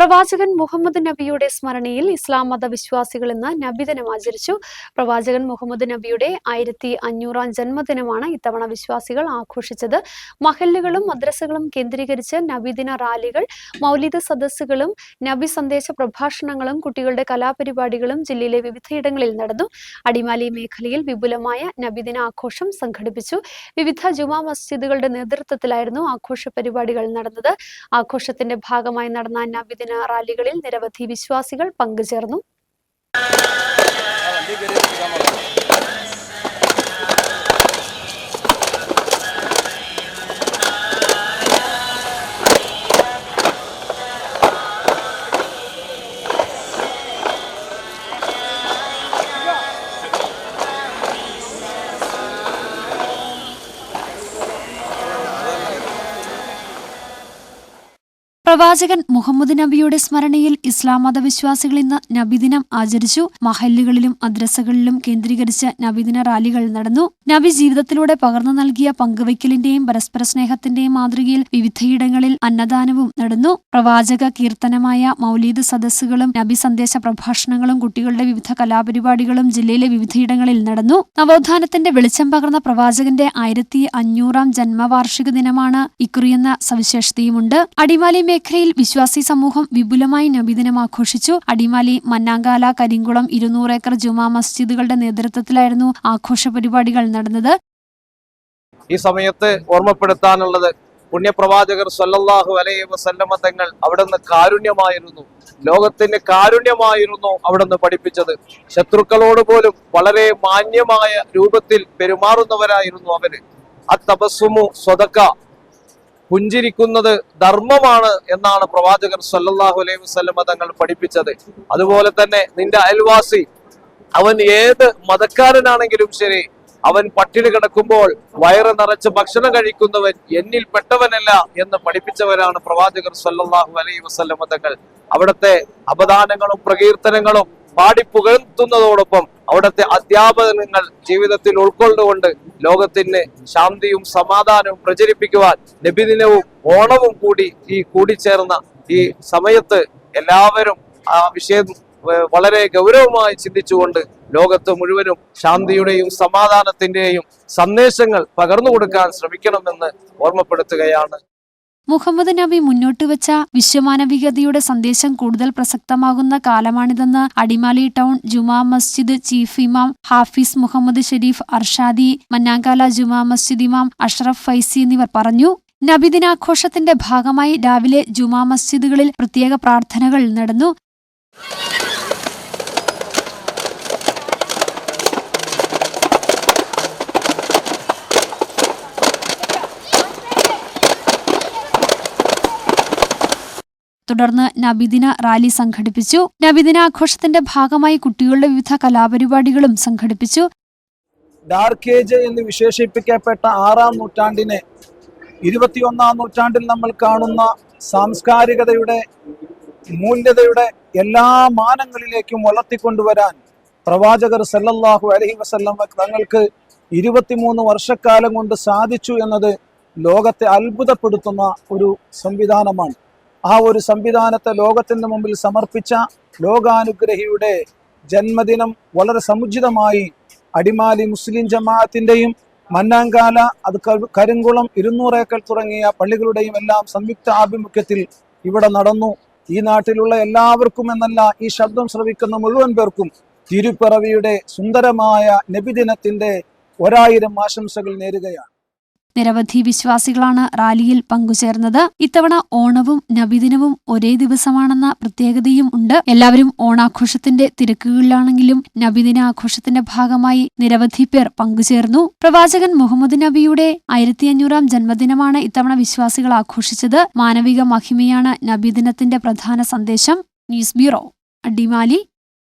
പ്രവാചകൻ മുഹമ്മദ് നബിയുടെ സ്മരണയിൽ ഇസ്ലാം മത വിശ്വാസികൾ ഇന്ന് നബിദിനം ആചരിച്ചു. പ്രവാചകൻ മുഹമ്മദ് നബിയുടെ ആയിരത്തി അഞ്ഞൂറാം ജന്മദിനമാണ് ഇത്തവണ വിശ്വാസികൾ ആഘോഷിച്ചത്. മഹല്ലുകളും മദ്രസകളും കേന്ദ്രീകരിച്ച് നബിദിന റാലികൾ മൗലിക സദസ്സുകളും നബി സന്ദേശ പ്രഭാഷണങ്ങളും കുട്ടികളുടെ കലാപരിപാടികളും ജില്ലയിലെ വിവിധയിടങ്ങളിൽ നടന്നു. അടിമാലി മേഖലയിൽ വിപുലമായ നബിദിന ആഘോഷം സംഘടിപ്പിച്ചു. വിവിധ ജുമാ മസ്ജിദുകളുടെ നേതൃത്വത്തിലായിരുന്നു ആഘോഷ പരിപാടികൾ നടന്നത്. ആഘോഷത്തിന്റെ ഭാഗമായി നടന്ന നബിദിന റാലികളിൽ നിരവധി വിശ്വാസികൾ പങ്കുചേർന്നു. പ്രവാചകൻ മുഹമ്മദ് നബിയുടെ സ്മരണയിൽ ഇസ്ലാം മതവിശ്വാസികൾ ഇന്ന് നബിദിനം ആചരിച്ചു. മഹല്ലുകളിലും അദ്രസ്സകളിലും കേന്ദ്രീകരിച്ച് നബിദിന റാലികൾ നടന്നു. നബി ജീവിതത്തിലൂടെ പകർന്നു നൽകിയ പങ്കുവയ്ക്കലിന്റെയും പരസ്പര സ്നേഹത്തിന്റെയും മാതൃകയിൽ വിവിധയിടങ്ങളിൽ അന്നദാനവും നടന്നു. പ്രവാചക കീർത്തനമായ മൗലീദ് സദസ്സുകളും നബി സന്ദേശ പ്രഭാഷണങ്ങളും കുട്ടികളുടെ വിവിധ കലാപരിപാടികളും ജില്ലയിലെ വിവിധയിടങ്ങളിൽ നടന്നു. നവോത്ഥാനത്തിന്റെ വെളിച്ചം പകർന്ന പ്രവാചകന്റെ ആയിരത്തി അഞ്ഞൂറാം ജന്മവാർഷിക ദിനമാണ് ഇക്കുറിയെന്ന സവിശേഷതയുമുണ്ട്. അടിമാലി മേഖലയിൽ വിശ്വാസി സമൂഹം വിപുലമായി നബിദിനം ആഘോഷിച്ചു. അടിമാലി മന്നാങ്കാല കരിങ്കുളം ഇരുന്നൂറ് ഏക്കർ ജുമാ മസ്ജിദുകളുടെ നേതൃത്വത്തിലായിരുന്നു ആഘോഷ പരിപാടികൾ നടന്നത്. ഈ സമയത്ത് ഓർമ്മപ്പെടുത്താനുള്ളത് പുണ്യപ്രവാചകർ സല്ലല്ലാഹു അലൈഹി വസല്ലമ തങ്ങൾ അവിടുന്ന് കാരുണ്യമായിരുന്നു. ലോകത്തിന് കാരുണ്യമായിരുന്നു അവിടുന്ന് പഠിപ്പിച്ചത്. ശത്രുക്കളോട് പോലും വളരെ മാന്യമായ രൂപത്തിൽ പെരുമാറുന്നവരായിരുന്നു അവർ. ആ തപസ്സുമു സ്വതക്ക പുഞ്ചിരിക്കുന്നത് ധർമ്മമാണ് എന്നാണ് പ്രവാചകൻ സല്ലാഹു അലൈഹി വസ്ലമ തങ്ങൾ പഠിപ്പിച്ചത്. അതുപോലെ തന്നെ നിന്റെ അയൽവാസി അവൻ ഏത് മതക്കാരനാണെങ്കിലും ശരി അവൻ പട്ടിണി കിടക്കുമ്പോൾ വയറ് നിറച്ച് ഭക്ഷണം കഴിക്കുന്നവൻ എന്നിൽ പെട്ടവനല്ല എന്ന് പഠിപ്പിച്ചവരാണ് പ്രവാചകർ സല്ലാഹു അലൈഹി വസ്ലമ തങ്ങൾ. അവിടുത്തെ അപദാനങ്ങളും പ്രകീർത്തനങ്ങളും പാടി പുകഴ്ത്തുന്നതോടൊപ്പം അവിടുത്തെ അധ്യാപനങ്ങൾ ജീവിതത്തിൽ ഉൾക്കൊണ്ടുകൊണ്ട് ലോകത്തിന് ശാന്തിയും സമാധാനവും പ്രചരിപ്പിക്കുവാൻ നബിദിനവും ഓണവും കൂടി ഈ കൂടിച്ചേർന്ന ഈ സമയത്ത് എല്ലാവരും ആ വിഷയം വളരെ ഗൗരവമായി ചിന്തിച്ചുകൊണ്ട് ലോകത്ത് മുഴുവനും ശാന്തിയുടെയും സമാധാനത്തിന്റെയും സന്ദേശങ്ങൾ പകർന്നു കൊടുക്കാൻ ശ്രമിക്കണമെന്ന് ഓർമ്മപ്പെടുത്തുകയാണ്. മുഹമ്മദ് നബി മുന്നോട്ട് വെച്ച വിശ്വമാനവികതയുടെ സന്ദേശം കൂടുതൽ പ്രസക്തമാകുന്ന കാലമാണിതെന്ന് അടിമാലി ടൗൺ ജുമാ മസ്ജിദ് ചീഫ് ഇമാം ഹാഫിസ് മുഹമ്മദ് ഷെരീഫ് അർഷാദി മന്നാങ്കാല ജുമാ മസ്ജിദ് ഇമാം അഷ്റഫ് ഫൈസി എന്നിവർ പറഞ്ഞു. നബിദിനാഘോഷത്തിന്റെ ഭാഗമായി രാവിലെ ജുമാ മസ്ജിദുകളിൽ പ്രത്യേക പ്രാർത്ഥനകൾ നടന്നു. തുടർന്ന് നബിദിന റാലി സംഘടിപ്പിച്ചു. നബിദിനാഘോഷത്തിന്റെ ഭാഗമായി കുട്ടികളുടെ വിവിധ കലാപരിപാടികളും സംഘടിപ്പിച്ചു. ഡാർക്ക് ഏജ് എന്ന് വിശേഷിപ്പിക്കപ്പെട്ട ആറാം നൂറ്റാണ്ടിനെ ഇരുപത്തിയൊന്നാം നൂറ്റാണ്ടിൽ നമ്മൾ കാണുന്ന സാംസ്കാരികതയുടെ മൂല്യതയുടെ എല്ലാ മാനങ്ങളിലേക്കും വളർത്തിക്കൊണ്ടുവരാൻ പ്രവാചകർ സല്ലല്ലാഹു അലഹി വസല്ലം തങ്ങൾക്ക് ഇരുപത്തിമൂന്ന് വർഷക്കാലം കൊണ്ട് സാധിച്ചു എന്നത് ലോകത്തെ അത്ഭുതപ്പെടുത്തുന്ന ഒരു സംവിധാനമാണ്. ആ ഒരു സംവിധാനത്തെ ലോകത്തിന് മുമ്പിൽ സമർപ്പിച്ച ലോകാനുഗ്രഹിയുടെ ജന്മദിനം വളരെ സമുചിതമായി അടിമാലി മുസ്ലിം ജമാഅത്തിന്റെയും മന്നാങ്കാല അത് കരുങ്കുളം ഇരുന്നൂറേക്കൽ തുടങ്ങിയ പള്ളികളുടെയും എല്ലാം സംയുക്ത ആഭിമുഖ്യത്തിൽ ഇവിടെ നടന്നു. ഈ നാട്ടിലുള്ള എല്ലാവർക്കും എന്നല്ല ഈ ശബ്ദം ശ്രവിക്കുന്ന മുഴുവൻ പേർക്കും തിരുപ്പിറവിയുടെ സുന്ദരമായ നബിദിനത്തിന്റെ ഒരായിരം ആശംസകൾ നേരുകയാണ്. നിരവധി വിശ്വാസികളാണ് റാലിയിൽ പങ്കുചേർന്നത്. ഇത്തവണ ഓണവും നബിദിനവും ഒരേ ദിവസമാണെന്ന പ്രത്യേകതയും ഉണ്ട്. എല്ലാവരും ഓണാഘോഷത്തിന്റെ തിരക്കുകളിലാണെങ്കിലും നബിദിന ആഘോഷത്തിന്റെ ഭാഗമായി നിരവധി പേർ പങ്കുചേർന്നു. പ്രവാചകൻ മുഹമ്മദ് നബിയുടെ ആയിരത്തി അഞ്ഞൂറാം ജന്മദിനമാണ് ഇത്തവണ വിശ്വാസികൾ ആഘോഷിച്ചത്. മാനവിക മഹിമയാണ് നബിദിനത്തിന്റെ പ്രധാന സന്ദേശം. News bureau Adimali.